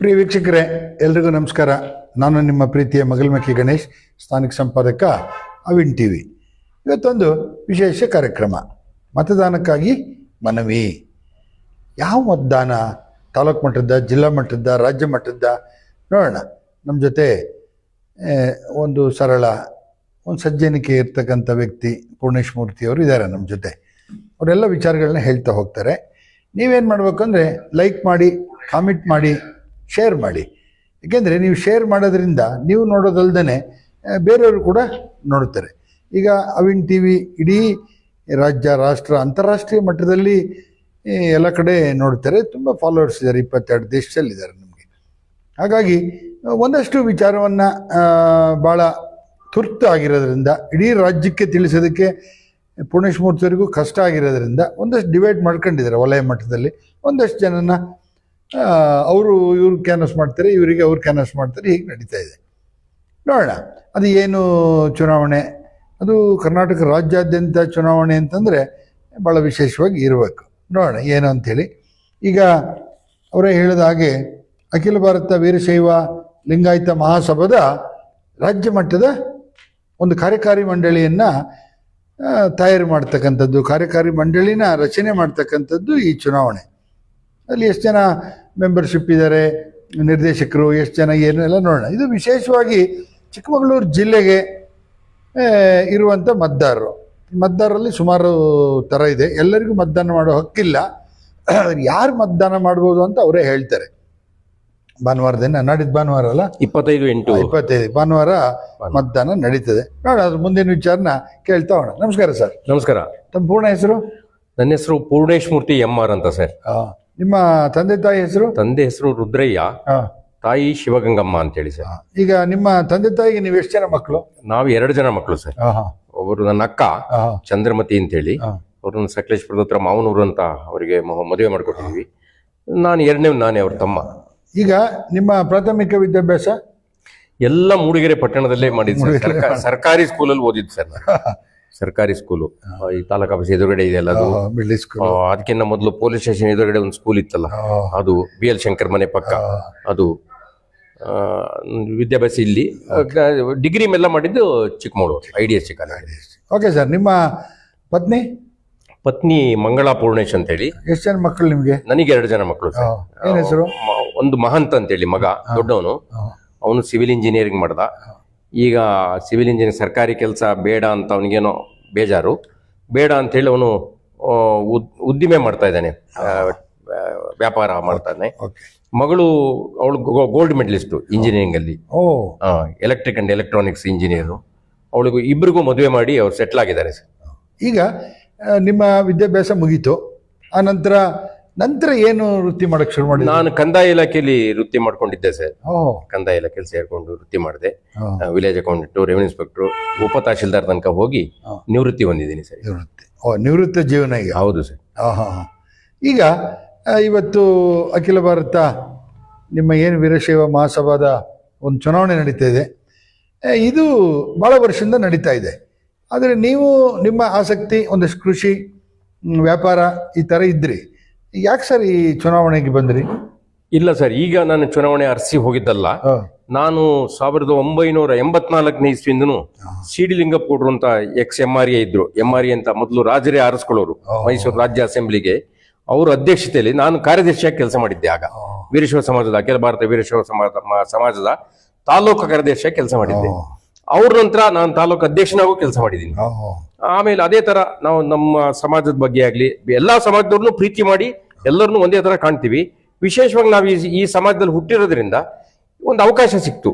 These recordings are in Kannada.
ಪ್ರಿಯ ವೀಕ್ಷಕರೇ, ಎಲ್ರಿಗೂ ನಮಸ್ಕಾರ. ನಾನು ನಿಮ್ಮ ಪ್ರೀತಿಯ ಮಗಲ್ಮಕ್ಕಿ ಗಣೇಶ್, ಸ್ಥಾನಿಕ ಸಂಪಾದಕ ಅವಿನ್ ಟಿ ವಿ. ಇವತ್ತೊಂದು ವಿಶೇಷ ಕಾರ್ಯಕ್ರಮ, ಮತದಾನಕ್ಕಾಗಿ ಮನವಿ. ಯಾವ ಮತದಾನ? ತಾಲೂಕು ಮಟ್ಟದ ಜಿಲ್ಲಾ ಮಟ್ಟದ ರಾಜ್ಯ ಮಟ್ಟದ ನೋಡೋಣ. ನಮ್ಮ ಜೊತೆ ಒಂದು ಸರಳ, ಒಂದು ಸಜ್ಜನಿಕೆ ಇರ್ತಕ್ಕಂಥ ವ್ಯಕ್ತಿ ಪೂರ್ಣೇಶ್ ಮೂರ್ತಿ ಅವರು ಇದ್ದಾರೆ ನಮ್ಮ ಜೊತೆ. ಅವರೆಲ್ಲ ವಿಚಾರಗಳನ್ನ ಹೇಳ್ತಾ ಹೋಗ್ತಾರೆ. ನೀವೇನು ಮಾಡಬೇಕು ಅಂದರೆ ಲೈಕ್ ಮಾಡಿ ಕಾಮೆಂಟ್ ಮಾಡಿ ಶೇರ್ ಮಾಡಿ. ಏಕೆಂದರೆ ನೀವು ಶೇರ್ ಮಾಡೋದ್ರಿಂದ ನೀವು ನೋಡೋದಲ್ದೇ ಬೇರೆಯವರು ಕೂಡ ನೋಡ್ತಾರೆ. ಈಗ ಅವಿನ್ ಟಿ ವಿ ಇಡೀ ರಾಜ್ಯ, ರಾಷ್ಟ್ರ, ಅಂತಾರಾಷ್ಟ್ರೀಯ ಮಟ್ಟದಲ್ಲಿ ಎಲ್ಲ ಕಡೆ ನೋಡ್ತಾರೆ. ತುಂಬ ಫಾಲೋವರ್ಸ್ ಇದ್ದಾರೆ. ಇಪ್ಪತ್ತೆರಡು ದೇಶದಲ್ಲಿದ್ದಾರೆ ನಮಗೆ. ಹಾಗಾಗಿ, ಒಂದಷ್ಟು ವಿಚಾರವನ್ನು ಭಾಳ ತುರ್ತು ಆಗಿರೋದ್ರಿಂದ, ಇಡೀ ರಾಜ್ಯಕ್ಕೆ ತಿಳಿಸೋದಕ್ಕೆ ಪುಣೇಶ್ ಮೂರ್ತಿಯವರಿಗೂ ಕಷ್ಟ ಆಗಿರೋದ್ರಿಂದ, ಒಂದಷ್ಟು ಡಿವೈಡ್ ಮಾಡ್ಕೊಂಡಿದ್ದಾರೆ ವಲಯ ಮಟ್ಟದಲ್ಲಿ. ಒಂದಷ್ಟು ಜನನ ಅವರು ಇವ್ರಿಗೆ ಕ್ಯಾನ್ವಸ್ ಮಾಡ್ತಾರೆ, ಇವರಿಗೆ ಅವ್ರು ಕ್ಯಾನ್ವಸ್ ಮಾಡ್ತಾರೆ, ಹೀಗೆ ನಡೀತಾ ಇದೆ. ನೋಡೋಣ, ಅದು ಏನು ಚುನಾವಣೆ? ಅದು ಕರ್ನಾಟಕ ರಾಜ್ಯಾದ್ಯಂತ ಚುನಾವಣೆ ಅಂತಂದರೆ ಭಾಳ ವಿಶೇಷವಾಗಿ ಇರಬೇಕು. ನೋಡೋಣ, ಏನು ಅಂಥೇಳಿ. ಈಗ ಅವರೇ ಹೇಳಿದ ಹಾಗೆ, ಅಖಿಲ ಭಾರತ ವೀರಶೈವ ಲಿಂಗಾಯತ ಮಹಾಸಭಾದ ರಾಜ್ಯ ಮಟ್ಟದ ಒಂದು ಕಾರ್ಯಕಾರಿ ಮಂಡಳಿಯನ್ನು ತಯಾರು ಮಾಡ್ತಕ್ಕಂಥದ್ದು, ಕಾರ್ಯಕಾರಿ ಮಂಡಳಿನ ರಚನೆ ಮಾಡ್ತಕ್ಕಂಥದ್ದು ಈ ಚುನಾವಣೆ. ಅಲ್ಲಿ ಎಷ್ಟು ಜನ ಮೆಂಬರ್ಶಿಪ್ ಇದ್ದಾರೆ ನಿರ್ದೇಶಕರು ಎಷ್ಟು ಜನ ಏನು ಎಲ್ಲ ನೋಡೋಣ. ಇದು ವಿಶೇಷವಾಗಿ ಚಿಕ್ಕಮಗಳೂರು ಜಿಲ್ಲೆಗೆ ಇರುವಂಥ ಮತದಾರರು ಮತದಾರರಲ್ಲಿ ಸುಮಾರು ಥರ ಇದೆ. ಎಲ್ಲರಿಗೂ ಮತದಾನ ಮಾಡೋ ಹಕ್ಕಿಲ್ಲ. ಯಾರು ಮತದಾನ ಮಾಡ್ಬೋದು ಅಂತ ಅವರೇ ಹೇಳ್ತಾರೆ. ಭಾನುವಾರ ದಿನ ನಾಡಿದ್ದು ಭಾನುವಾರ ಅಲ್ಲ? ಇಪ್ಪತ್ತೈದು ಎಂಟು. ಇಪ್ಪತ್ತೈದು. ಭಾನುವಾರ ಮತದಾನ ನಡೀತದೆ. ನೋಡ ಅದ್ರ ಮುಂದಿನ ವಿಚಾರನ ಕೇಳ್ತಾ ಹೋಣ ನಮಸ್ಕಾರ ಸರ್. ನಮಸ್ಕಾರ. ತಮ್ಮ ಪೂರ್ಣ ಹೆಸರು? ನನ್ನ ಹೆಸರು ಪೂರ್ಣೇಶ್ ಮೂರ್ತಿ ಎಂ ಆರ್ ಅಂತ ಸರ್. ನಿಮ್ಮ ತಂದೆ ತಾಯಿ ಹೆಸರು? ತಂದೆ ಹೆಸರು ರುದ್ರಯ್ಯ. ಹಾ. ತಾಯಿ ಶಿವಗಂಗಮ್ಮ ಅಂತ ಹೇಳಿ ಸರ್ ಈಗ ನಿಮ್ಮ ತಂದೆ ತಾಯಿಗೆ ನೀವು ಎಷ್ಟು ಜನ ಮಕ್ಕಳು? ನಾವು ಎರಡು ಜನ ಮಕ್ಕಳು ಸರ್. ಹಾ ಒಬ್ಬರು ನನ್ನ ಅಕ್ಕ ಚಂದ್ರಮತಿ ಅಂತ ಹೇಳಿ ಅವ್ರನ್ನ ಸಕಲೇಶ್ಪುರದ ಹತ್ರ ಮಾವನೂರು ಅಂತ ಅವರಿಗೆ ಮದುವೆ ಮಾಡಿಕೊಟ್ಟಿದ್ವಿ. ನಾನು ಎರಡನೇ ನಾನೇ ಅವ್ರ ತಮ್ಮ. ಈಗ ನಿಮ್ಮ ಪ್ರಾಥಮಿಕ ವಿದ್ಯಾಭ್ಯಾಸ? ಎಲ್ಲ ಮೂಡಿಗೆರೆ ಪಟ್ಟಣದಲ್ಲೇ ಮಾಡಿದ್ದು ಸರ್. ಸರ್ಕ- ಸರ್ಕಾರಿ ಸ್ಕೂಲಲ್ಲಿ ಓದಿದ್ದು ಸರ್ ನಾನು. ಸರ್ಕಾರಿ ಸ್ಕೂಲು ಈ ತಾಲೂಕು ಆಫೀಸ್ ಎದುರುಗಡೆ ಇದೆಯಲ್ಲ ಅದು? ಮಿಡ್ಲ್ ಆ, ಸ್ಕೂಲ್ ಅದಕ್ಕಿಂತ ಮೊದಲು ಪೊಲೀಸ್ ಸ್ಟೇಷನ್ ಎದುರುಗಡೆ ಒಂದು ಸ್ಕೂಲ್ ಇತ್ತಲ್ಲ? ಅದು ಬಿ ಎಲ್ ಶಂಕರ್ ಮನೆ ಪಕ್ಕ. ಅದು ಆ, ವಿದ್ಯಾಭ್ಯಾಸ ಇಲ್ಲಿ. ಡಿಗ್ರಿ ಮೆಲ್ಲ ಮಾಡಿದ್ದು Chikkamagaluru I D S okay sir ನಿಮ್ಮ ಪತ್ನಿ? ಪತ್ನಿ ಮಂಗಳಾ ಪೂರ್ಣೇಶ್ ಅಂತೇಳಿ. ಎಷ್ಟು ಜನ ಮಕ್ಕಳು ನಿಮಗೆ? ನನಗೆ ಎರಡು ಜನ ಮಕ್ಕಳು ಸರ್ ಏನು ಹೆಸರು? ಮ- ಒಂದು ಮಹಂತ್ ಅಂತೇಳಿ ಮಗ ದೊಡ್ಡವನು. ಅವನು ಸಿವಿಲ್ ಇಂಜಿನಿಯರಿಂಗ್ ಮಾಡ್ದ. ಈಗ ಸಿವಿಲ್ ಇಂಜಿನಿಯರ್ ಸರ್ಕಾರಿ ಕೆಲಸ ಬೇಡ ಅಂತ ಅವನಿಗೇನೋ ಬೇಜಾರು. ಬೇಡ ಅಂತೇಳಿ ಅವನು ಉದ್ದಿಮೆ ಮಾಡ್ತಾ ಇದ್ದಾನೆ. ವ್ಯಾಪಾರ ಮಾಡ್ತಾನೆ ಮಗಳು ಅವಳು ಗೋಲ್ಡ್ ಮೆಡಲಿಸ್ಟು ಇಂಜಿನಿಯರಿಂಗ್ ಅಲ್ಲಿ. ಎಲೆಕ್ಟ್ರಿಕ್ ಅಂಡ್ ಎಲೆಕ್ಟ್ರಾನಿಕ್ಸ್ ಇಂಜಿನಿಯರು ಅವಳಿಗೂ ಇಬ್ಬರಿಗೂ ಮದುವೆ ಮಾಡಿ ಅವ್ರು ಸೆಟ್ಲ್ ಆಗಿದ್ದಾರೆ ಸರ್. ಈಗ ನಿಮ್ಮ ವಿದ್ಯಾಭ್ಯಾಸ ಮುಗೀತು. ಆ ನಂತರ ಏನು ವೃತ್ತಿ ಮಾಡಕ್ ಶುರು ಮಾಡಿ ನಾನು ಕಂದಾಯ ಇಲಾಖೆಯಲ್ಲಿ ವೃತ್ತಿ ಮಾಡ್ಕೊಂಡಿದ್ದೆ ಸರ್. ಓಹ್ ಕಂದಾಯ ಇಲಾಖೆಯಲ್ಲಿ ಸೇರ್ಕೊಂಡು ವೃತ್ತಿ ಮಾಡಿದೆ. ಹಾ. ವಿಲೇಜ್ ಅಕೌಂಟೆಂಟು ರೆವಿನ್ಯೂ ಇನ್ಸ್ಪೆಕ್ಟ್ರು ಉಪ ತಹಶೀಲ್ದಾರ್ ತನಕ ಹೋಗಿ ಹಾ. ನಿವೃತ್ತಿ ಹೊಂದಿದ್ದೀನಿ ಸರ್. ನಿವೃತ್ತಿ. ಓ ನಿವೃತ್ತ ಜೀವನ ಈಗ ಹೌದು ಸರ್. ಆ, ಹಾ, ಹಾ. ಈಗ ಆ, ಇವತ್ತು ಅಖಿಲ ಭಾರತ ನಿಮ್ಮ ಏನು ವೀರಶೈವ ಮಹಾಸಭಾದ ಒಂದು ಚುನಾವಣೆ ನಡೀತಾ ಇದೆ. ಆ, ಇದು ಭಾಳ ವರ್ಷದಿಂದ ನಡೀತಾ ಇದೆ. ಆದರೆ ನೀವು ನಿಮ್ಮ ಆಸಕ್ತಿ ಒಂದಷ್ಟು ಕೃಷಿ ಮ್, ವ್ಯಾಪಾರ ಈ ಥರ ಇದ್ರಿ. ಯಾಕೆ ಸರ್ ಈ ಚುನಾವಣೆಗೆ ಬಂದ್ರಿ? ಇಲ್ಲ ಸರ್ ಈಗ ನಾನು ಚುನಾವಣೆ ಅರಸಿ ಹೋಗಿದ್ದಲ್ಲ. ನಾನು ಸಾವಿರದ ಒಂಬೈನೂರ ಎಂಬತ್ನಾಲ್ಕನೇ ಇಸ್ವಿಂದನು ಸಿ ಡಿ ಕೊಡ್ರು ಅಂತ ಎಕ್ಸ್ ಎಂ ಆರ್ ಎ ಇದ್ರು. ಎಂ ಆರ್ ಎ ಅಂತ ಮೊದಲು ರಾಜರೇ ಆರಿಸ್ಕೊಳ್ಳೋರು ಮೈಸೂರು ರಾಜ್ಯ ಅಸೆಂಬ್ಲಿಗೆ. ಅವ್ರ ಅಧ್ಯಕ್ಷತೆಯಲ್ಲಿ ನಾನು ಕಾರ್ಯದರ್ಶಿಯಾಗಿ ಕೆಲಸ ಮಾಡಿದ್ದೆ ಆಗ. ವೀರಶೈವ ಸಮಾಜದ ಅಖಿಲ ಭಾರತ ವೀರಶೈವ ಸಮಾಜ ಸಮಾಜದ ತಾಲೂಕು ಕಾರ್ಯದರ್ಶಿಯಾಗಿ ಕೆಲಸ ಮಾಡಿದ್ದೆ. ಅವ್ರ ನಂತರ ನಾನು ತಾಲೂಕು ಅಧ್ಯಕ್ಷನಾಗೂ ಕೆಲಸ ಮಾಡಿದ್ದೀನಿ. ಆಮೇಲೆ ಅದೇ ತರ ನಾವು ನಮ್ಮ ಸಮಾಜದ ಬಗ್ಗೆ ಆಗ್ಲಿ ಎಲ್ಲಾ ಸಮಾಜದವ್ರನ್ನು ಪ್ರೀತಿ ಮಾಡಿ ಎಲ್ಲರನ್ನೂ ಒಂದೇ ತರ ಕಾಣ್ತೀವಿ. ವಿಶೇಷವಾಗಿ ನಾವು ಈ- ಸಮಾಜದಲ್ಲಿ ಹುಟ್ಟಿರೋದ್ರಿಂದ ಒಂದು ಅವಕಾಶ ಸಿಕ್ತು.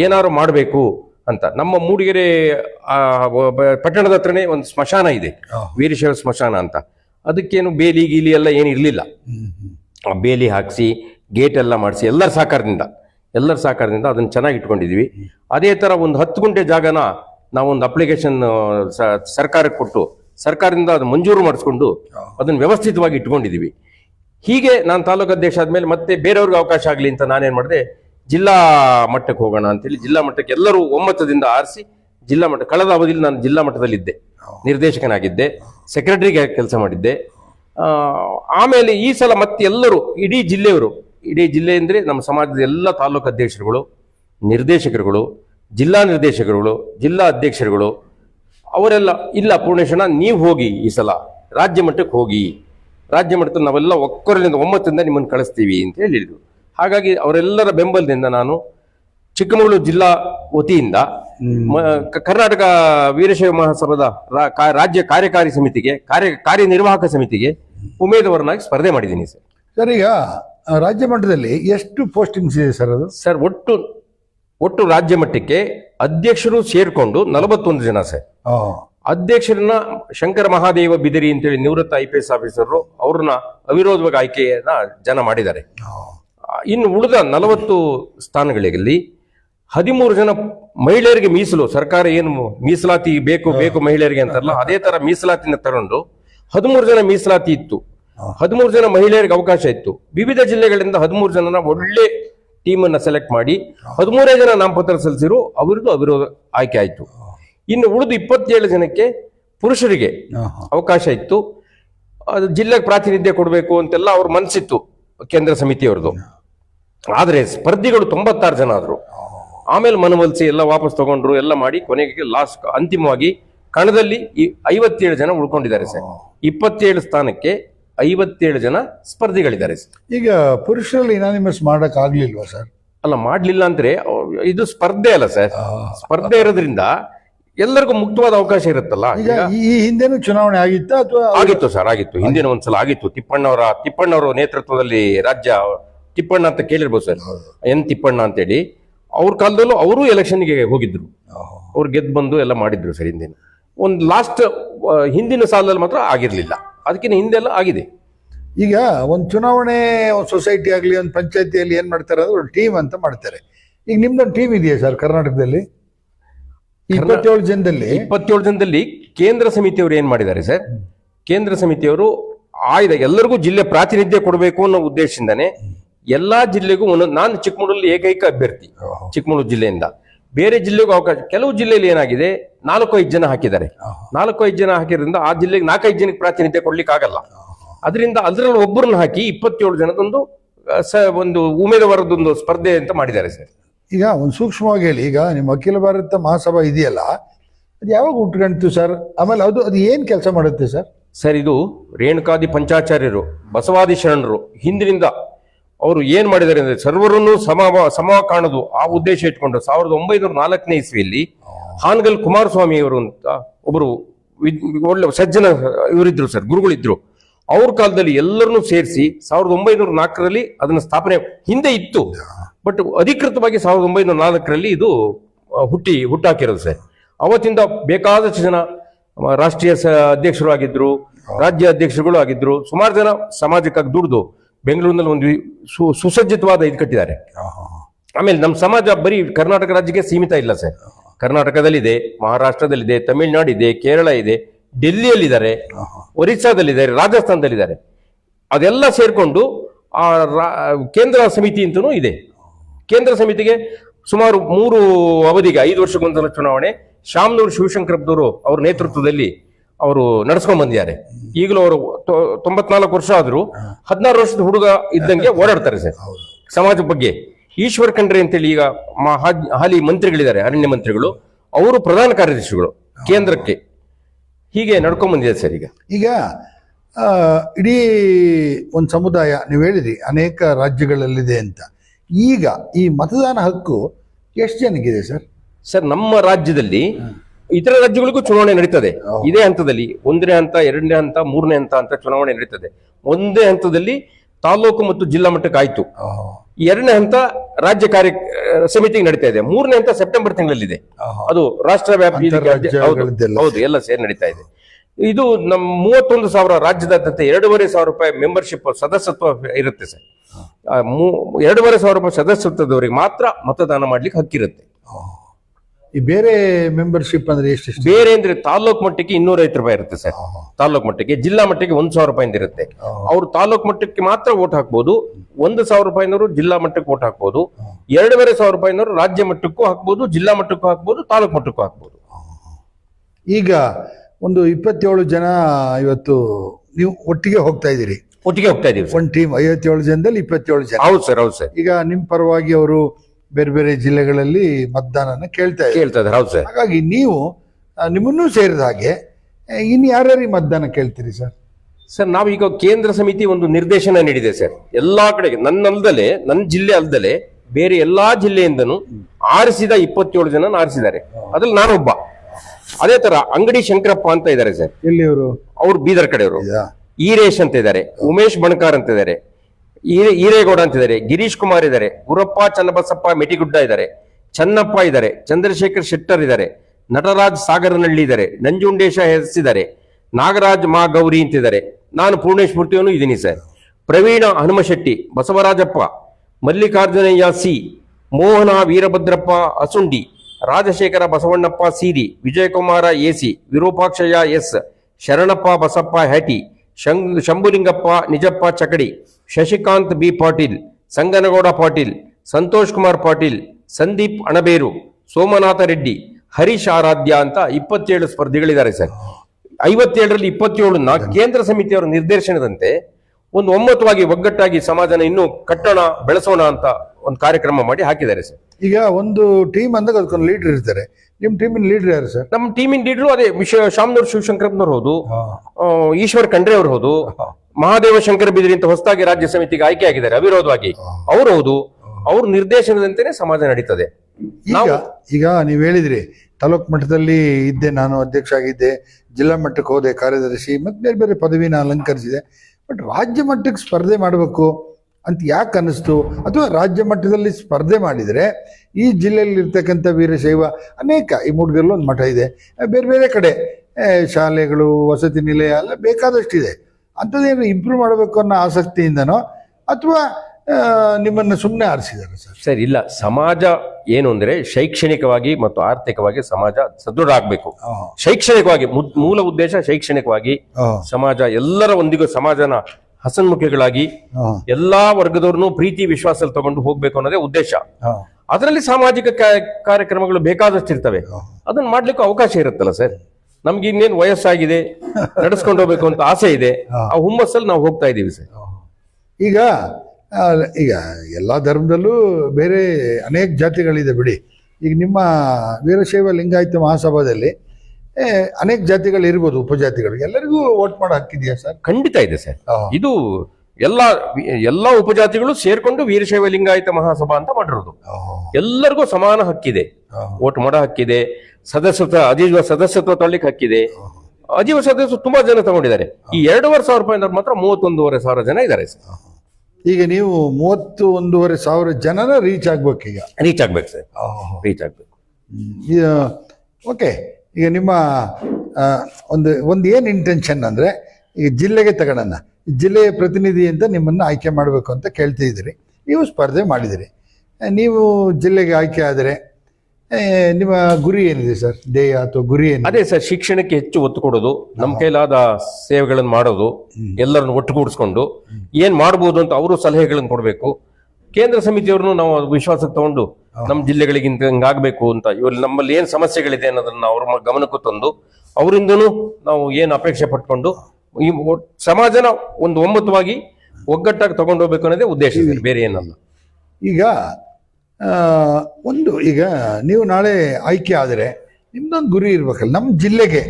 ಏನಾದ್ರು ಮಾಡಬೇಕು ಅಂತ. ನಮ್ಮ ಮೂಡಿಗೆರೆ ಪಟ್ಟಣದ ಹತ್ರನೇ ಒಂದು ಸ್ಮಶಾನ ಇದೆ. ವೀರಶೈವ ಸ್ಮಶಾನ ಅಂತ. ಅದಕ್ಕೇನು ಬೇಲಿ ಗೀಲಿ ಎಲ್ಲ ಏನು ಇರಲಿಲ್ಲ. ಆ ಬೇಲಿ ಹಾಕಿಸಿ ಗೇಟ್ ಎಲ್ಲ ಮಾಡಿಸಿ ಎಲ್ಲರ ಸಹಕಾರದಿಂದ ಎಲ್ಲರ ಸಹಕಾರದಿಂದ ಅದನ್ನು ಚೆನ್ನಾಗಿ ಇಟ್ಕೊಂಡಿದ್ವಿ. ಅದೇ ಥರ ಒಂದು ಹತ್ತು ಗುಂಟೆ ಜಾಗನ ನಾವೊಂದು ಅಪ್ಲಿಕೇಶನ್ ಸರ್ಕಾರಕ್ಕೆ ಕೊಟ್ಟು ಸರ್ಕಾರದಿಂದ ಅದು ಮಂಜೂರು ಮಾಡಿಸ್ಕೊಂಡು ಅದನ್ನು ವ್ಯವಸ್ಥಿತವಾಗಿ ಇಟ್ಕೊಂಡಿದ್ದೀವಿ ಹೀಗೆ ನಾನು ತಾಲೂಕು ಅಧ್ಯಕ್ಷ ಆದ್ಮೇಲೆ ಮತ್ತೆ ಬೇರೆಯವ್ರಿಗೆ ಅವಕಾಶ ಆಗಲಿ ಅಂತ ನಾನೇನು ಮಾಡಿದೆ, ಜಿಲ್ಲಾ ಮಟ್ಟಕ್ಕೆ ಹೋಗೋಣ ಅಂತೇಳಿ ಜಿಲ್ಲಾ ಮಟ್ಟಕ್ಕೆ ಎಲ್ಲರೂ ಒಮ್ಮತದಿಂದ ಆರಿಸಿ ಜಿಲ್ಲಾ ಮಟ್ಟ, ಕಳೆದ ಅವಧಿಯಲ್ಲಿ ನಾನು ಜಿಲ್ಲಾ ಮಟ್ಟದಲ್ಲಿದ್ದೆ. ನಿರ್ದೇಶಕನಾಗಿದ್ದೆ ಸೆಕ್ರೆಟರಿಗೆ ಕೆಲಸ ಮಾಡಿದ್ದೆ. ಆಮೇಲೆ ಈ ಸಲ ಮತ್ತೆ ಎಲ್ಲರೂ, ಇಡೀ ಜಿಲ್ಲೆಯವರು, ಇಡೀ ಜಿಲ್ಲೆ ಅಂದರೆ ನಮ್ಮ ಸಮಾಜದ ಎಲ್ಲ ತಾಲೂಕು ಅಧ್ಯಕ್ಷರುಗಳು, ನಿರ್ದೇಶಕರುಗಳು, ಜಿಲ್ಲಾ ನಿರ್ದೇಶಕರುಗಳು, ಜಿಲ್ಲಾ ಅಧ್ಯಕ್ಷರುಗಳು, ಅವರೆಲ್ಲ, ಇಲ್ಲ ಪೂರ್ಣೇಶನ ನೀವು ಹೋಗಿ ಈ ಸಲ, ರಾಜ್ಯ ಮಟ್ಟಕ್ಕೆ ಹೋಗಿ. ರಾಜ್ಯ ಮಟ್ಟದಲ್ಲಿ ನಾವೆಲ್ಲ ಒಕ್ಕೊರಲಿಂದ ಒಮ್ಮತ್ತಿಂದ ನಿಮ್ಮನ್ನು ಕಳಿಸ್ತೀವಿ ಅಂತ ಹೇಳಿದ್ರು. ಹಾಗಾಗಿ ಅವರೆಲ್ಲರ ಬೆಂಬಲದಿಂದ ನಾನು ಚಿಕ್ಕಮಗಳೂರು ಜಿಲ್ಲಾ ವತಿಯಿಂದ ಕರ್ನಾಟಕ ವೀರಶೈವ ಮಹಾಸಭದ ರಾಜ್ಯ ಕಾರ್ಯಕಾರಿ ಸಮಿತಿಗೆ ಕಾರ್ಯ ಕಾರ್ಯನಿರ್ವಾಹಕ ಸಮಿತಿಗೆ ಉಮೇದುವಾರನಾಗಿ ಸ್ಪರ್ಧೆ ಮಾಡಿದ್ದೀನಿ ಸರ್. ಸರ್ ಈಗ ರಾಜ್ಯ ಮಟ್ಟದಲ್ಲಿ ಎಷ್ಟು ಪೋಸ್ಟಿಂಗ್ಸ್ ಇದೆ ಸರ್ ಅದು? ಸರ್ ಒಟ್ಟು ಒಟ್ಟು ರಾಜ್ಯ ಮಟ್ಟಕ್ಕೆ ಅಧ್ಯಕ್ಷರು ಸೇರಿಕೊಂಡು ನಲವತ್ತೊಂದು ಜನ ಸರ್. ಅಧ್ಯಕ್ಷರನ್ನ ಶಂಕರ ಮಹಾದೇವ ಬಿದರಿ ಅಂತೇಳಿ ನಿವೃತ್ತ ಐ ಪಿ ಎಸ್ ಆಫೀಸರು ಅವ್ರನ್ನ ಅವಿರೋಧವಾಗಿ ಆಯ್ಕೆಯನ್ನ ಜನ ಮಾಡಿದ್ದಾರೆ. ಇನ್ನು ಉಳಿದ ನಲವತ್ತು ಸ್ಥಾನಗಳಲ್ಲಿ ಹದಿಮೂರು ಜನ ಮಹಿಳೆಯರಿಗೆ ಮೀಸಲು ಸರ್ಕಾರ ಏನು ಮೀಸಲಾತಿ ಬೇಕು ಬೇಕು ಮಹಿಳೆಯರಿಗೆ ಅಂತಾರಲ್ಲ ಅದೇ ತರ ಮೀಸಲಾತಿನ ತಗೊಂಡು ಹದಿಮೂರು ಜನ ಮೀಸಲಾತಿ ಇತ್ತು. ಹದಿಮೂರು ಜನ ಮಹಿಳೆಯರಿಗೆ ಅವಕಾಶ ಇತ್ತು. ವಿವಿಧ ಜಿಲ್ಲೆಗಳಿಂದ ಹದಿಮೂರು ಜನನ ಒಳ್ಳೆ ಟೀಮ್ ಅನ್ನ ಸೆಲೆಕ್ಟ್ ಮಾಡಿ ಹದಿಮೂರೇ ಜನ ನಾಮಪತ್ರ ಸಲ್ಲಿಸಿರು ಅವರದ್ದು ಅವಿರೋಧ ಆಯ್ಕೆ ಆಯ್ತು. ಇನ್ನು ಉಳಿದು ಇಪ್ಪತ್ತೇಳು ಜನಕ್ಕೆ ಪುರುಷರಿಗೆ ಅವಕಾಶ ಇತ್ತು. ಅದು ಜಿಲ್ಲೆಗೆ ಪ್ರಾತಿನಿಧ್ಯ ಕೊಡಬೇಕು ಅಂತೆಲ್ಲ ಅವ್ರ ಮನಸ್ಸಿತ್ತು ಕೇಂದ್ರ ಸಮಿತಿಯವ್ರದ್ದು. ಆದರೆ ಸ್ಪರ್ಧಿಗಳು ತೊಂಬತ್ತಾರು ಜನ ಆದರು. ಆಮೇಲೆ ಮನವೊಲಿಸಿ ಎಲ್ಲ ವಾಪಸ್ ತಗೊಂಡ್ರು ಎಲ್ಲ ಮಾಡಿ ಕೊನೆಗೆ ಲಾಸ್ಟ್ ಅಂತಿಮವಾಗಿ ಕಣದಲ್ಲಿ ಈ ಐವತ್ತೇಳು ಜನ ಉಳ್ಕೊಂಡಿದ್ದಾರೆ ಸರ್. ಇಪ್ಪತ್ತೇಳು ಸ್ಥಾನಕ್ಕೆ ಐವತ್ತೇಳು ಜನ ಸ್ಪರ್ಧಿಗಳಿದ್ದಾರೆ ಸರ್. ಈಗ ಪುರುಷರಲ್ಲಿ ಇನಾನಿಮಸ್ ಮಾಡಕ್ ಆಗ್ಲಿಲ್ವಾ ಸರ್? ಅಲ್ಲ ಮಾಡಲಿಲ್ಲ ಅಂದ್ರೆ ಇದು ಸ್ಪರ್ಧೆ ಅಲ್ಲ ಸರ್. ಸ್ಪರ್ಧೆ ಇರೋದ್ರಿಂದ ಎಲ್ಲರಿಗೂ ಮುಕ್ತವಾದ ಅವಕಾಶ ಇರುತ್ತಲ್ಲ? ಈಗ ಈ ಹಿಂದೆನೂ ಚುನಾವಣೆ ಆಗಿತ್ತಾ ಅಥವಾ ಆಗಿತ್ತು ಸರ್ ಆಗಿತ್ತು. ಹಿಂದಿನ ಒಂದ್ಸಲ ಆಗಿತ್ತು. ತಿಪ್ಪಣ್ಣವರ ತಿಪ್ಪಣ್ಣವರ ನೇತೃತ್ವದಲ್ಲಿ ರಾಜ್ಯ ತಿಪ್ಪಣ್ಣ ಅಂತ ಕೇಳಿರ್ಬೋದು ಸರ್. ಎನ್ ತಿಪ್ಪಣ್ಣ ಅಂತೇಳಿ. ಅವ್ರ ಕಾಲದಲ್ಲೂ ಅವರು ಎಲೆಕ್ಷನ್ಗೆ ಹೋಗಿದ್ರು. ಅವ್ರು ಗೆದ್ದು ಬಂದು ಎಲ್ಲ ಮಾಡಿದ್ರು ಸರ್ ಹಿಂದಿನ. ಒಂದು ಲಾಸ್ಟ್ ಹಿಂದಿನ ಸಾಲದಲ್ಲಿ ಮಾತ್ರ ಆಗಿರಲಿಲ್ಲ. ಅದಕ್ಕಿಂತ ಹಿಂದೆಲ್ಲ ಆಗಿದೆ. ಈಗ ಒಂದು ಚುನಾವಣೆ ಒಂದು ಸೊಸೈಟಿ ಆಗಲಿ ಒಂದು ಪಂಚಾಯತಿಯಲ್ಲಿ ಏನು ಮಾಡ್ತಾರೆ ಅಂದ್ರೆ ಒಂದು ಟೀಮ್ ಅಂತ ಮಾಡ್ತಾರೆ. ಈಗ ನಿಮ್ದೊಂದು ಟೀಮ್ ಇದೆಯಾ ಸರ್ ಕರ್ನಾಟಕದಲ್ಲಿ? ಇಪ್ಪತ್ತೇಳು ಜನದಲ್ಲಿ ಇಪ್ಪತ್ತೇಳು ಜನದಲ್ಲಿ ಕೇಂದ್ರ ಸಮಿತಿಯವರು ಏನ್ ಮಾಡಿದ್ದಾರೆ ಸರ್? ಕೇಂದ್ರ ಸಮಿತಿಯವರು ಆಯ್ದ ಎಲ್ಲರಿಗೂ ಜಿಲ್ಲೆ ಪ್ರಾತಿನಿಧ್ಯ ಕೊಡಬೇಕು ಅನ್ನೋ ಉದ್ದೇಶದಿಂದಾನೆ ಎಲ್ಲಾ ಜಿಲ್ಲೆಗೂ ಒಂದೊಂದು ನಾನು ಚಿಕ್ಕಮಗಳೂರಲ್ಲಿ ಏಕೈಕ ಅಭ್ಯರ್ಥಿ ಚಿಕ್ಕಮಗಳೂರು ಜಿಲ್ಲೆಯಿಂದ. ಬೇರೆ ಜಿಲ್ಲೆಗೂ ಅವಕಾಶ ಕೆಲವು ಜಿಲ್ಲೆಯಲ್ಲಿ ಏನಾಗಿದೆ? ನಾಲ್ಕು ಐದು ಜನ ಹಾಕಿದ್ದಾರೆ. ನಾಲ್ಕು ಐದು ಜನ ಹಾಕಿದ್ರಿಂದ ಆ ಜಿಲ್ಲೆಗೆ ನಾಲ್ಕೈದು ಜನಕ್ಕೆ ಪ್ರಾತಿನಿಧ್ಯ ಕೊಡ್ಲಿಕ್ಕೆ ಆಗಲ್ಲ ಅದರಿಂದ ಅದರಲ್ಲಿ ಒಬ್ಬರನ್ನ ಹಾಕಿ ಇಪ್ಪತ್ತೇಳು ಜನದೊಂದು ಒಂದು ಉಮೇದುವಾರದೊಂದು ಸ್ಪರ್ಧೆ ಅಂತ ಮಾಡಿದ್ದಾರೆ ಸರ್. ಈಗ ಒಂದು ಸೂಕ್ಷ್ಮವಾಗಿ ಹೇಳಿ. ಈಗ ನಿಮ್ಮ ಅಖಿಲ ಭಾರತ ಮಹಾಸಭಾ ಇದೆಯಲ್ಲ? ಅದು ಯಾವಾಗ ಹುಟ್ಕೊಂತು ಸರ್? ಆಮೇಲೆ ಅದು ಅದು ಏನು ಕೆಲಸ ಮಾಡುತ್ತೆ ಸರ್? ಸರ್ ಇದು ರೇಣುಕಾದಿ ಪಂಚಾಚಾರ್ಯರು ಬಸವಾದಿ ಶರಣರು ಹಿಂದಿನಿಂದ ಅವರು ಏನು ಮಾಡಿದ್ದಾರೆ ಅಂದರೆ ಸರ್ವರನ್ನು ಸಮ ಸಮ ಕಾಣೋದು ಆ ಉದ್ದೇಶ ಇಟ್ಕೊಂಡು ಸಾವಿರದ ಒಂಬೈನೂರ ನಾಲ್ಕನೇ ಇಸ್ವಿಯಲ್ಲಿ ಹಾನಗಲ್ ಕುಮಾರಸ್ವಾಮಿ ಅವರು ಅಂತ ಒಬ್ಬರು ಒಳ್ಳೆ ಸಜ್ಜನ ಇವರಿದ್ರು ಸರ್ ಗುರುಗಳಿದ್ರು. ಅವ್ರ ಕಾಲದಲ್ಲಿ ಎಲ್ಲರನ್ನೂ ಸೇರಿಸಿ ಸಾವಿರದ ಒಂಬೈನೂರ ನಾಲ್ಕರಲ್ಲಿ ಅದನ್ನು ಸ್ಥಾಪನೆ ಹಿಂದೆ ಇತ್ತು. ಬಟ್ ಅಧಿಕೃತವಾಗಿ ಸಾವಿರದ ಒಂಬೈನೂರ ನಾಲ್ಕರಲ್ಲಿ ಇದು ಹುಟ್ಟಿ, ಹುಟ್ಟಾಕಿರೋದು ಸರ್. ಅವತ್ತಿಂದ ಬೇಕಾದಷ್ಟು ಜನ ರಾಷ್ಟ್ರೀಯ ಸ, ಅಧ್ಯಕ್ಷರು ಆಗಿದ್ರು, ರಾಜ್ಯ ಅಧ್ಯಕ್ಷರುಗಳು ಆಗಿದ್ರು, ಸುಮಾರು ಜನ ಸಮಾಜಕ್ಕಾಗಿ ದುಡಿದು ಬೆಂಗಳೂರಿನಲ್ಲಿ ಒಂದು ಸು- ಸುಸಜ್ಜಿತವಾದ ಇದು ಕಟ್ಟಿದ್ದಾರೆ. ಆಮೇಲೆ ನಮ್ಮ ಸಮಾಜ ಬರೀ ಕರ್ನಾಟಕ ರಾಜ್ಯಕ್ಕೆ ಸೀಮಿತ ಇಲ್ಲ ಸರ್. ಕರ್ನಾಟಕದಲ್ಲಿದೆ, ಮಹಾರಾಷ್ಟ್ರದಲ್ಲಿದೆ, ತಮಿಳುನಾಡಿದೆ, ಕೇರಳ ಇದೆ, ಡೆಲ್ಲಿಯಲ್ಲಿದ್ದಾರೆ, ಒರಿಸ್ಸಾದಲ್ಲಿದ್ದಾರೆ, ರಾಜಸ್ಥಾನದಲ್ಲಿದ್ದಾರೆ. ಅದೆಲ್ಲ ಸೇರಿಕೊಂಡು ಆ ಕೇಂದ್ರ ಸಮಿತಿ ಅಂತಲೂ ಇದೆ. ಕೇಂದ್ರ ಸಮಿತಿಗೆ ಸುಮಾರು ಮೂರು ಅವಧಿಗೆ, ಐದು ವರ್ಷಕ್ಕೊಂದ್ಸಲ ಚುನಾವಣೆ. ಶಾಮ್ನೂರು ಶಿವಶಂಕರಪ್ಪದವರು ಅವ್ರ ನೇತೃತ್ವದಲ್ಲಿ ಅವರು ನಡ್ಸ್ಕೊಂಡ್ ಬಂದಿದ್ದಾರೆ. ಈಗಲೂ ಅವರು ತೊಂಬತ್ನಾಲ್ಕು ವರ್ಷ ಆದ್ರು ಹದಿನಾರು ವರ್ಷದ ಹುಡುಗ ಇದ್ದಂಗೆ ಓಡಾಡ್ತಾರೆ ಸರ್. ಸಮಾಜ ಬಗ್ಗೆ. ಈಶ್ವರ್ ಖಂಡ್ರೆ ಅಂತೇಳಿ ಈಗ ಹಾಲಿ ಮಂತ್ರಿಗಳಿದ್ದಾರೆ, ಅರಣ್ಯ ಮಂತ್ರಿಗಳು. ಅವರು ಪ್ರಧಾನ ಕಾರ್ಯದರ್ಶಿಗಳು ಕೇಂದ್ರಕ್ಕೆ. ಹೀಗೆ ನಡ್ಕೊಂಡ್ ಬಂದಿದೆ ಸರ್ ಈಗ. ಈಗ ಇಡೀ ಒಂದು ಸಮುದಾಯ, ನೀವು ಹೇಳಿದ್ರಿ, ಅನೇಕ ರಾಜ್ಯಗಳಲ್ಲಿದೆ ಅಂತ. ಈಗ ಈ ಮತದಾನ ಹಕ್ಕು ಎಷ್ಟು ಜನಕ್ಕಿದೆ ಸರ್? ಸರ್ ನಮ್ಮ ರಾಜ್ಯದಲ್ಲಿ ಇತರ ರಾಜ್ಯಗಳಿಗೂ ಚುನಾವಣೆ ನಡೀತದೆ. ಇದೇ ಹಂತದಲ್ಲಿ ಒಂದನೇ ಹಂತ ಎರಡನೇ ಹಂತ ಮೂರನೇ ಹಂತ ಅಂತ ಚುನಾವಣೆ ನಡೀತದೆ. ಒಂದೇ ಹಂತದಲ್ಲಿ ತಾಲೂಕು ಮತ್ತು ಜಿಲ್ಲಾ ಮಟ್ಟಕ್ಕೆ ಆಯ್ತು. ಎರಡನೇ ಹಂತ ರಾಜ್ಯ ಕಾರ್ಯ ಸಮಿತಿಗೆ ನಡೀತಾ ಇದೆ. ಮೂರನೇ ಹಂತ ಸೆಪ್ಟೆಂಬರ್ ತಿಂಗಳಲ್ಲಿದೆ. ಅದು ರಾಷ್ಟ್ರ ವ್ಯಾಪಿ ಹೌದು. ಎಲ್ಲ ಸೇರಿ ನಡೀತಾ ಇದೆ. ಇದು ನಮ್ಮ ಮೂವತ್ತೊಂದು ಸಾವಿರ ರಾಜ್ಯದಾದ್ಯಂತ ಎರಡೂವರೆ ಸಾವಿರ ರೂಪಾಯಿ ಮೆಂಬರ್ಶಿಪ್ ಸದಸ್ಯತ್ವ ಇರುತ್ತೆ ಸರ್. ಎರಡೂವರೆ ಸಾವಿರ ರೂಪಾಯಿ ಸದಸ್ಯತ್ವದವರಿಗೆ ಮಾತ್ರ ಮತದಾನ ಮಾಡ್ಲಿಕ್ಕೆ ಹಕ್ಕಿರುತ್ತೆ ಈ ಬೇರೆ ಮೆಂಬರ್ಶಿಪ್ ಅಂದ್ರೆ ಎಷ್ಟು ಬೇರೆ ಅಂದ್ರೆ ತಾಲೂಕ್ ಮಟ್ಟಕ್ಕೆ ಇನ್ನೂರ ಐವತ್ತು ರೂಪಾಯಿ ಇರುತ್ತೆ ಸರ್. ತಾಲೂಕ್ ಮಟ್ಟಕ್ಕೆ ಜಿಲ್ಲಾ ಮಟ್ಟಕ್ಕೆ ಒಂದ್ ಸಾವಿರ ರೂಪಾಯಿಂದ ಇರುತ್ತೆ. ಅವ್ರು ತಾಲೂಕ್ ಮಟ್ಟಕ್ಕೆ ಮಾತ್ರ ವೋಟ್ ಹಾಕ್ಬೋದು ಒಂದು ಸಾವಿರ ರೂಪಾಯಿನವರು ಜಿಲ್ಲಾ ಮಟ್ಟಕ್ಕೆ ವೋಟ್ ಹಾಕ್ಬೋದು ಎರಡೂವರೆ ಸಾವಿರ ರೂಪಾಯಿನವರು ರಾಜ್ಯ ಮಟ್ಟಕ್ಕೂ ಹಾಕ್ಬೋದು ಜಿಲ್ಲಾ ಮಟ್ಟಕ್ಕೂ ಹಾಕ್ಬೋದು ತಾಲೂಕ್ ಮಟ್ಟಕ್ಕೂ ಹಾಕ್ಬೋದು. ಈಗ ಒಂದು ಇಪ್ಪತ್ತೇಳು ಜನ ಇವತ್ತು ನೀವು ಒಟ್ಟಿಗೆ ಹೋಗ್ತಾ ಇದ್ದೀರಿ. ಒಟ್ಟಿಗೆ ಹೋಗ್ತಾ ಇದೀವಿ ಸರ್. ಒಂದು ಟೀಮ್ ಐವತ್ತೇಳು ಜನದಲ್ಲಿ ಇಪ್ಪತ್ತೇಳು ಜನ. ಹೌದು ಸರ್ ಹೌದು ಸರ್. ಈಗ ನಿಮ್ಮ ಪರವಾಗಿ ಅವರು ಬೇರೆ ಬೇರೆ ಜಿಲ್ಲೆಗಳಲ್ಲಿ ಮತದಾನನ ಕೇಳ್ತಾ ಇದ್ದಾರೆ. ಕೇಳ್ತಾ ಇದ್ದಾರೆ ಹೌದು ಸರ್. ಹಾಗಾಗಿ ನೀವು ನಿಮ್ಮನ್ನು ನಿಮ್ಮನ್ನೂ ಸೇರಿದ ಹಾಗೆ ಇನ್ನು ಯಾರ್ಯಾರಿಗೆ ಮತದಾನ ಕೇಳ್ತೀರಿ ಸರ್? ಸರ್ ನಾವೀಗ ಕೇಂದ್ರ ಸಮಿತಿ ಒಂದು ನಿರ್ದೇಶನ ನೀಡಿದೆ ಸರ್. ಎಲ್ಲಾ ಕಡೆಗೆ ನನ್ನಲ್ದಲೆ ನನ್ನ ಜಿಲ್ಲೆ ಅಲ್ದಲೆ ಬೇರೆ ಎಲ್ಲಾ ಜಿಲ್ಲೆಯಿಂದನೂ ಆರಿಸಿದ ಇಪ್ಪತ್ತೇಳು ಜನ ಆರಿಸಿದ್ದಾರೆ. ಅದ್ರಲ್ಲಿ ನಾನೊಬ್ಬ. ಅದೇ ತರ ಅಂಗಡಿ ಶಂಕರಪ್ಪ ಅಂತ ಇದ್ದಾರೆ ಸರ್. ಎಲ್ಲಿಯವರು? ಅವ್ರು ಬೀದರ್ ಕಡೆಯವರು? ಈರೇಶ್ ಅಂತ ಇದ್ದಾರೆ ಉಮೇಶ್ ಬಣಕಾರ್ ಅಂತ ಇದ್ದಾರೆ ಈರೇ ಈರೇಗೌಡ ಅಂತ ಇದ್ದಾರೆ ಗಿರೀಶ್ ಕುಮಾರ್ ಇದ್ದಾರೆ ಗುರಪ್ಪ ಚನ್ನಬಸಪ್ಪ ಮೆಟಿಗುಡ್ಡ ಇದ್ದಾರೆ ಚನ್ನಪ್ಪ ಇದ್ದಾರೆ ಚಂದ್ರಶೇಖರ್ ಶೆಟ್ಟರ್ ಇದ್ದಾರೆ ನಟರಾಜ್ ಸಾಗರನಹಳ್ಳಿ ಇದ್ದಾರೆ ನಂಜುಂಡೇಶ ಎಸ್ ಇದ್ದಾರೆ ನಾಗರಾಜ್ ಮಾ ಗೌರಿ ಅಂತಿದ್ದಾರೆ ನಾನು ಪೂರ್ಣೇಶ್ ಮೂರ್ತಿಯವನು ಇದ್ದೀನಿ sir. Praveena Hanumashetti Basavarajappa Mallikarjunayya C Mohana Veerabhadrappa Asundi Rajashekara Basavannappa Siri Vijayakumara AC, Virupakshayya S, Sharanappa Basappa Hyati Shambhulingappa Nijappa Chakadi, Shashikant B Patil, Sanganagouda Patil, Santosh Kumar Patil, Sandeep Anaberu, Somanatha Reddy, Harish Aradhya ಅಂತ ಇಪ್ಪತ್ತೇಳು ಸ್ಪರ್ಧಿಗಳಿದ್ದಾರೆ ಸರ್. ಐವತ್ತೇಳರಲ್ಲಿ ಇಪ್ಪತ್ತೇಳನ್ನ ಕೇಂದ್ರ ಸಮಿತಿಯವರ ನಿರ್ದೇಶನದಂತೆ ಒಂದು ಒಮ್ಮತವಾಗಿ ಒಗ್ಗಟ್ಟಾಗಿ ಸಮಾಜನ ಇನ್ನೂ ಕಟ್ಟೋಣ, ಬೆಳೆಸೋಣ ಅಂತ ಒಂದು ಕಾರ್ಯಕ್ರಮ ಮಾಡಿ ಹಾಕಿದ್ದಾರೆ ಸರ್. ಈಗ ಒಂದು ಟೀಮ್ ಅಂದಾಗ ಅದಕ್ಕೊಂದು ಲೀಡರ್ ಇರ್ತಾರೆ. ನಿಮ್ಮ ಟೀಮಿನ ಲೀಡರ್ ಯಾರು ಸರ್ ನಮ್ಮ ಟೀಮಿನ ಲೀಡರ್ ಅದೇ ಶಾಮನೂರ್ ಶಿವಶಂಕರಪ್ಪನವ್ರು ಹೌದು. ಈಶ್ವರ್ ಖಂಡ್ರೆ ಅವರು ಹೌದು. ಮಹಾದೇವ ಶಂಕರ ಬಿದಿರಿ ಅಂತ ಹೊಸದಾಗಿ ರಾಜ್ಯ ಸಮಿತಿಗೆ ಆಯ್ಕೆ ಆಗಿದ್ದಾರೆ ಅವಿರೋಧವಾಗಿ. ಅವರು ಹೌದು. ಅವ್ರ ನಿರ್ದೇಶನದಂತೆಯೇ ಸಮಾಜ ನಡೀತದೆ. ಈಗ ಈಗ ನೀವು ಹೇಳಿದ್ರಿ ತಾಲೂಕ್ ಮಟ್ಟದಲ್ಲಿ ಇದ್ದೆ ನಾನು ಅಧ್ಯಕ್ಷ ಆಗಿದ್ದೆ ಜಿಲ್ಲಾ ಮಟ್ಟಕ್ಕೆ ಹೋದೆ ಕಾರ್ಯದರ್ಶಿ ಮತ್ತೆ ಬೇರೆ ಬೇರೆ ಪದವಿನ ಅಲಂಕರಿಸಿದೆ. ಬಟ್ ರಾಜ್ಯ ಮಟ್ಟಕ್ಕೆ ಸ್ಪರ್ಧೆ ಮಾಡಬೇಕು ಅಂತ ಯಾಕೆ ಅನ್ನಿಸ್ತು? ಅಥವಾ ರಾಜ್ಯ ಮಟ್ಟದಲ್ಲಿ ಸ್ಪರ್ಧೆ ಮಾಡಿದರೆ ಈ ಜಿಲ್ಲೆಯಲ್ಲಿ ಇರ್ತಕ್ಕಂಥ ವೀರಶೈವ ಅನೇಕ ಈ ಮೂಡಿಗೆಲ್ಲ ಒಂದು ಮಠ ಇದೆ. ಬೇರೆ ಬೇರೆ ಕಡೆ ಶಾಲೆಗಳು ವಸತಿ ನಿಲಯ ಎಲ್ಲ ಬೇಕಾದಷ್ಟಿದೆ. ಅಂಥದ್ದೇನು ಇಂಪ್ರೂವ್ ಮಾಡಬೇಕು ಅನ್ನೋ ಆಸಕ್ತಿಯಿಂದನೋ ಅಥವಾ ನಿಮ್ಮನ್ನು ಸುಮ್ಮನೆ ಆರಿಸಿದ್ದಾರೆ ಸರ್? ಸರ್ ಇಲ್ಲ. ಸಮಾಜ ಏನು ಅಂದರೆ ಶೈಕ್ಷಣಿಕವಾಗಿ ಮತ್ತು ಆರ್ಥಿಕವಾಗಿ ಸಮಾಜ ಸದೃಢ ಆಗಬೇಕು ಶೈಕ್ಷಣಿಕವಾಗಿ ಮು- ಮೂಲ ಉದ್ದೇಶ ಶೈಕ್ಷಣಿಕವಾಗಿ ಸಮಾಜ ಎಲ್ಲರ ಒಂದಿಗೂ ಸಮಾಜನ ಹಸನ್ಮುಖಿಗಳಾಗಿ ಎಲ್ಲಾ ವರ್ಗದವ್ರನ್ನು ಪ್ರೀತಿ ವಿಶ್ವಾಸದಲ್ಲಿ ತಗೊಂಡು ಹೋಗ್ಬೇಕು ಅನ್ನೋದೇ ಉದ್ದೇಶ. ಅದರಲ್ಲಿ ಸಾಮಾಜಿಕ ಕಾರ್ಯಕ್ರಮಗಳು ಬೇಕಾದಷ್ಟು ಇರ್ತವೆ. ಅದನ್ನ ಮಾಡ್ಲಿಕ್ಕೆ ಅವಕಾಶ ಇರುತ್ತಲ್ಲ ಸರ್? ನಮ್ಗೆ ಇನ್ನೇನು ವಯಸ್ಸಾಗಿದೆ ನಡೆಸ್ಕೊಂಡು ಹೋಗ್ಬೇಕು ಅಂತ ಆಸೆ ಇದೆ ಆ ಹುಮ್ಮಸ್ಸಲ್ಲಿ ನಾವು ಹೋಗ್ತಾ ಇದ್ದೀವಿ ಸರ್. ಈಗ ಈಗ ಎಲ್ಲ ಧರ್ಮದಲ್ಲೂ ಬೇರೆ ಅನೇಕ ಜಾತಿಗಳಿದೆ ಬಿಡಿ. ಈಗ ನಿಮ್ಮ ವೀರಶೈವ ಲಿಂಗಾಯತ ಮಹಾಸಭಾದಲ್ಲಿ ಅನೇಕ ಜಾತಿಗಳು ಇರ್ಬೋದು ಉಪಜಾತಿಗಳು. ಎಲ್ಲರಿಗೂ ವೋಟ್ ಮಾಡೋ ಹಕ್ಕಿದೆಯಾ ಸರ್? ಖಂಡಿತ ಇದೆ ಸರ್. ಇದು ಎಲ್ಲ ಎಲ್ಲ ಉಪಜಾತಿಗಳು ಸೇರ್ಕೊಂಡು ವೀರಶೈವ ಲಿಂಗಾಯತ ಮಹಾಸಭಾ ಅಂತ ಮಾಡಿರೋದು. ಎಲ್ಲರಿಗೂ ಸಮಾನ ಹಕ್ಕಿದೆ. ವೋಟ್ ಮಾಡೋ ಹಕ್ಕಿದೆ. ಸದಸ್ಯತ್ವ ಅಜೀವ ಸದಸ್ಯತ್ವ ತಳ್ಳಿಕ್ಕೆ ಹಕ್ಕಿದೆ. ಅಜೀವ ಸದಸ್ಯರು ತುಂಬಾ ಜನ ತಗೊಂಡಿದ್ದಾರೆ. ಈ ಎರಡೂವರೆ ಸಾವಿರ ರೂಪಾಯಿ ಮಾತ್ರ ಮೂವತ್ತೊಂದೂವರೆ ಸಾವಿರ ಜನ ಇದ್ದಾರೆ ಸರ್. ಈಗ ನೀವು ಮೂವತ್ತು ಒಂದೂವರೆ ಸಾವಿರ ಜನನ ರೀಚ್ ಆಗ್ಬೇಕೀಗ. ರೀಚ್ ಆಗ್ಬೇಕು ಸರ್. ರೀಚ್ ಆಗ್ಬೇಕು. ಈಗ ಓಕೆ ಈಗ ನಿಮ್ಮ ಒಂದು ಒಂದು ಏನು ಇಂಟೆನ್ಷನ್ ಅಂದರೆ ಈಗ ಜಿಲ್ಲೆಗೆ ತಗೊಳ್ಳೋಣ ಜಿಲ್ಲೆಯ ಪ್ರತಿನಿಧಿ ಅಂತ ನಿಮ್ಮನ್ನು ಆಯ್ಕೆ ಮಾಡಬೇಕು ಅಂತ ಕೇಳ್ತಿದ್ದೀರಿ ನೀವು ಸ್ಪರ್ಧೆ ಮಾಡಿದಿರಿ. ನೀವು ಜಿಲ್ಲೆಗೆ ಆಯ್ಕೆ ಆದರೆ ನಿಮ್ಮ ಗುರಿ ಏನಿದೆ ಸರ್? ಧ್ಯೇಯ ಅಥವಾ ಗುರಿ ಏನು ಅದೇ ಸರ್ ಶಿಕ್ಷಣಕ್ಕೆ ಹೆಚ್ಚು ಒತ್ತು ಕೊಡೋದು ನಮ್ಮ ಕೈಲಾದ ಸೇವೆಗಳನ್ನು ಮಾಡೋದು ಎಲ್ಲರನ್ನು ಒಟ್ಟುಗೂಡಿಸ್ಕೊಂಡು ಏನು ಮಾಡ್ಬೋದು ಅಂತ ಅವರು ಸಲಹೆಗಳನ್ನು ಕೊಡಬೇಕು. ಕೇಂದ್ರ ಸಮಿತಿಯವ್ರನ್ನು ನಾವು ವಿಶ್ವಾಸಕ್ಕೆ ತಗೊಂಡು ನಮ್ಮ ಜಿಲ್ಲೆಗಳಿಗಿಂತ ಹಿಂಗಾಗ್ಬೇಕು ಅಂತ ಇವ್ರಲ್ಲಿ ನಮ್ಮಲ್ಲಿ ಏನು ಸಮಸ್ಯೆಗಳಿದೆ ಅನ್ನೋದನ್ನ ಅವ್ರ ಗಮನಕ್ಕೂ ತಂದು ಅವರಿಂದನೂ ನಾವು ಏನು ಅಪೇಕ್ಷೆ ಪಟ್ಕೊಂಡು ಈ ಸಮಾಜನ ಒಂದು ಒಮ್ಮತವಾಗಿ ಒಗ್ಗಟ್ಟಾಗಿ ತಗೊಂಡು ಹೋಗ್ಬೇಕು ಅನ್ನೋದೇ ಉದ್ದೇಶ ಇದೆ, ಬೇರೆ ಏನಲ್ಲ. ಈಗ ಒಂದು ಈಗ ನೀವು ನಾಳೆ ಆಯ್ಕೆ ಆದರೆ ನಿಮ್ದೊಂದು ಗುರಿ ಇರ್ಬೇಕಲ್ಲ ನಮ್ಮ ಜಿಲ್ಲೆಗೆ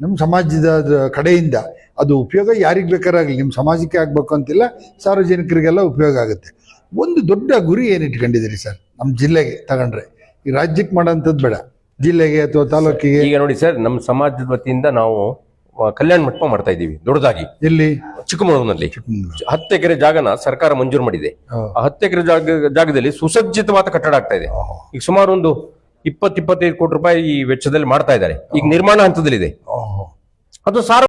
ನಮ್ಮ ಸಮಾಜದ ಕಡೆಯಿಂದ ಅದು ಉಪಯೋಗ ಯಾರಿಗೆ ಬೇಕಾರಾಗಲಿ ನಿಮ್ಮ ಸಮಾಜಕ್ಕೆ ಆಗಬೇಕು ಅಂತಿಲ್ಲ ಸಾರ್ವಜನಿಕರಿಗೆಲ್ಲ ಉಪಯೋಗ ಆಗುತ್ತೆ. ಒಂದು ದೊಡ್ಡ ಗುರಿ ಏನು ಇಟ್ಕೊಂಡಿದ್ದೀರಿ ಸರ್? ನಮ್ಮ ಜಿಲ್ಲೆಗೆ ತಗೊಂಡ್ರೆ. ಈ ರಾಜ್ಯಕ್ಕೆ ಮಾಡೋಂಥದ್ದು ಬೇಡ. ಜಿಲ್ಲೆಗೆ ಅಥವಾ ತಾಲೂಕಿಗೆ. ಈಗ ನೋಡಿ ಸರ್ ನಮ್ಮ ಸಮಾಜದ ವತಿಯಿಂದ ನಾವು ಕಲ್ಯಾಣ ಮಂಟಪ ಮಾಡ್ತಾ ಇದ್ದೀವಿ ದೊಡ್ಡದಾಗಿ. ಇಲ್ಲಿ ಚಿಕ್ಕಮಗಳೂರಿನಲ್ಲಿ. ಹತ್ತು ಎಕರೆ ಜಾಗನ ಸರ್ಕಾರ ಮಂಜೂರು ಮಾಡಿದೆ. ಆ ಹತ್ತು ಎಕರೆ ಜಾಗ ಜಾಗದಲ್ಲಿ ಸುಸಜ್ಜಿತವಾದ ಕಟ್ಟಡ ಆಗ್ತಾ ಇದೆ. ಈಗ ಸುಮಾರು ಒಂದು ಇಪ್ಪತ್ ಇಪ್ಪತ್ತೈದು ಕೋಟಿ ರೂಪಾಯಿ ಈ ವೆಚ್ಚದಲ್ಲಿ ಮಾಡ್ತಾ ಇದ್ದಾರೆ. ಈಗ ನಿರ್ಮಾಣ ಹಂತದಲ್ಲಿದೆ. ಅದು ಸಾರ್ವ